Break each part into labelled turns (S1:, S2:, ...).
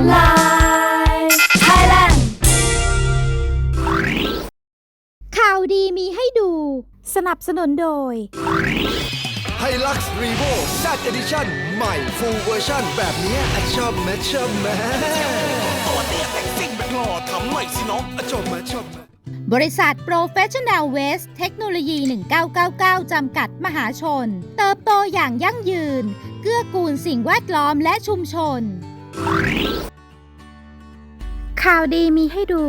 S1: Hotline Thailand
S2: ข่าวดีมีให้ดู สนับสนุนโดย
S3: ไฮลักซ์รีโวแซดเอดิชั่นใหม่ฟูลเวอร์ชันแบบเนี้ยอะชอบแมชอบแม
S4: ตัวเตี้ยแต่งซิ่งแบบหล่อทำหน่อยสิน้อง
S3: อะชอบแมชอบแม
S2: บริษัท Professional Waste เทคโนโลยี 1999 จำกัดมหาชน เติบโตอย่างยั่งยืน เกื้อกูลสิ่งแวดล้อมและชุมชน ข่าวดีมีให้ดู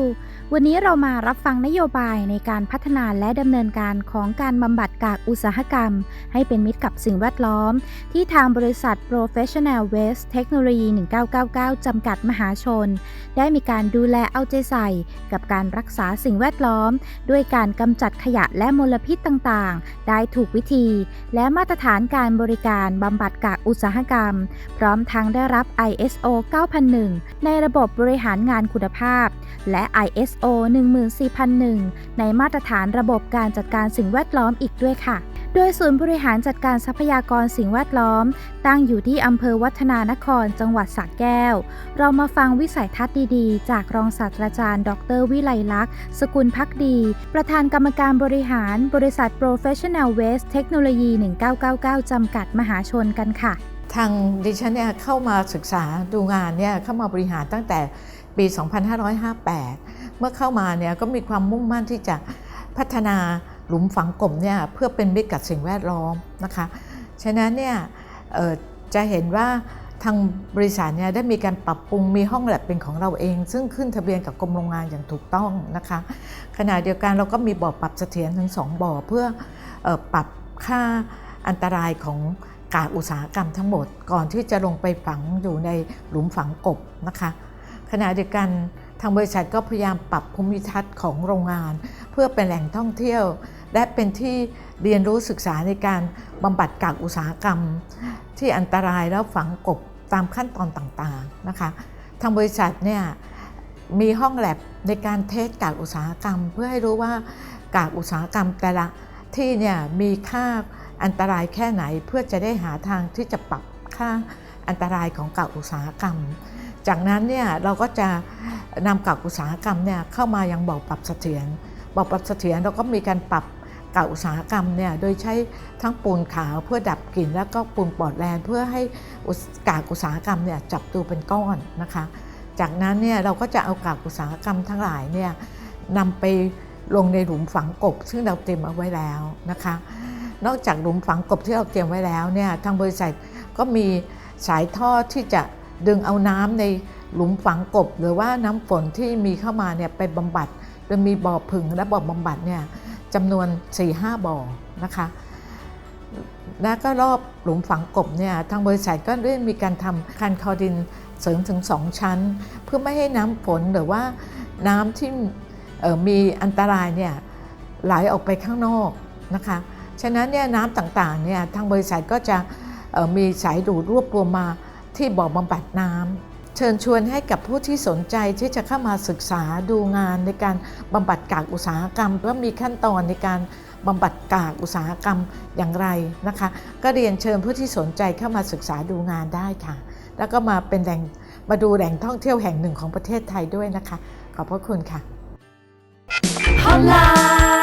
S2: วันนี้เรามารับฟังนโยบายในการพัฒนาและดำเนินการของการบำบัดกากอุตสาหกรรม ให้เป็นมิตรกับสิ่งแวดล้อม ที่ทางบริษัท Professional Waste เทคโนโลยี1999 จำกัดมหาชน ได้มีการดูแลเอาใจใส่ กับการรักษาสิ่งแวดล้อม ด้วยการกำจัดขยะและมลพิษต่างๆ ได้ถูกวิธี และมาตรฐานการบริการบำบัดกากอุตสาหกรรม พร้อมทั้งได้รับ ISO 9001 ในระบบบริหารงานคุณภาพ และ ISO 14001 ในมาตรฐานระบบการจัดการสิ่งแวดล้อมอีกด้วยค่ะ โดยศูนย์บริหารจัดการทรัพยากรสิ่งแวดล้อม ตั้งอยู่ที่อำเภอวัฒนานคร จังหวัดสระแก้ว เรามาฟังวิสัยทัศน์ดีๆ จากรองศาสตราจารย์ ดรวิไลลักษณ์ สกุลพักดี ประธานกรรมการบริหาร บริษัท Professional Waste เทคโนโลยี1999 จำกัดมหาชนกันค่ะ
S5: ทางดิฉันเนี่ยเข้ามาศึกษาดูงานเนี่ยเข้ามาบริหารตั้งแต่ปี 2558 เมื่อเข้ามาเนี่ยก็มีความมุ่งมั่นที่จะพัฒนาหลุมฝังกลมเนี่ยเพื่อเป็นมิตรกับสิ่งแวดล้อมนะคะ ฉะนั้นเนี่ยจะเห็นว่าทางบริษัทเนี่ยได้มีการปรับปรุงมีห้องแลบเป็นของเราเอง ซึ่งขึ้นทะเบียนกับกรมโรงงานอย่างถูกต้องนะคะ ขณะเดียวกันเราก็มีบ่อปรับเสถียรถึง 2 บ่อเพื่อออปรับค่าอันตรายของกากอุตสาหกรรมทั้งหมด ก่อนที่จะลงไปฝังอยู่ในหลุมฝังกบนะคะ ขณะเดียวกัน ทางบริษัทก็พยายามปรับภูมิทัศน์ของโรงงาน เพื่อเป็นแหล่งท่องเที่ยว และเป็นที่เรียนรู้ศึกษาในการบำบัดกากอุตสาหกรรม ที่อันตรายแล้วฝังกบตามขั้นตอนต่างๆนะคะ ทางบริษัทเนี่ยมีห้องแลบในการเทสกากอุตสาหกรรม เพื่อให้รู้ว่ากากอุตสาหกรรมแต่ละที่เนี่ยมีค่าอันตรายแค่ไหนเพื่อจะได้หาทางที่จะปรับค่าอันตรายของกากอุตสาหกรรม จากนั้นเนี่ยเราก็จะนำกากอุตสาหกรรมเนี่ยเข้ามายังบ่อปรับเสถียรบ่อปรับเสถียรเราก็มีการปรับกากอุตสาหกรรมเนี่ยโดยใช้ทั้งปูนขาวเพื่อดับกลิ่นแล้วก็ปูนปอดแลนเพื่อให้กากอุตสาหกรรมเนี่ยจับตัวเป็นก้อนนะคะ จากนั้นเนี่ยเราก็จะเอากากอุตสาหกรรมทั้งหลายเนี่ยนำไปลงในหลุมฝังกบซึ่งเราเตรียมเอาไว้แล้วนะคะ นอกจากหลุมฝังกบที่เราเตรียมไว้แล้วเนี่ยทางบริษัทก็มีสายท่อที่จะ ดึงเอาน้ำในหลุมฝังกบ หรือว่าน้ำฝนที่มีเข้ามาเนี่ยไปบำบัดโดยมีบ่อผึ่งและบ่อบำบัดเนี่ยจำนวน 4-5 บ่อนะคะและก็รอบหลุมฝังกบเนี่ยทางบริษัทก็ได้มีการทำคันคอดินเสริมถึง 2 ชั้น เพื่อไม่ให้น้ำฝนหรือว่าน้ำที่มีอันตรายเนี่ยไหลออกไปข้างนอกนะคะฉะนั้นเนี่ยน้ำต่างๆเนี่ยทางบริษัทก็จะมีสายดูดรวบรวมมา ที่บ่อบำบัดน้ำเชิญชวนให้กับผู้ที่สนใจที่จะเข้ามาศึกษาดูงานในการบำบัดกากอุตสาหกรรมว่ามีขั้นตอนในการบำบัดกากอุตสาหกรรมอย่างไรนะคะ ก็เรียนเชิญผู้ที่สนใจเข้ามาศึกษาดูงานได้ค่ะ แล้วก็มาเป็นแหล่งมาดูแหล่งท่องเที่ยวแห่งหนึ่งของประเทศไทยด้วยนะคะ ขอบพระคุณค่ะ
S1: Hotline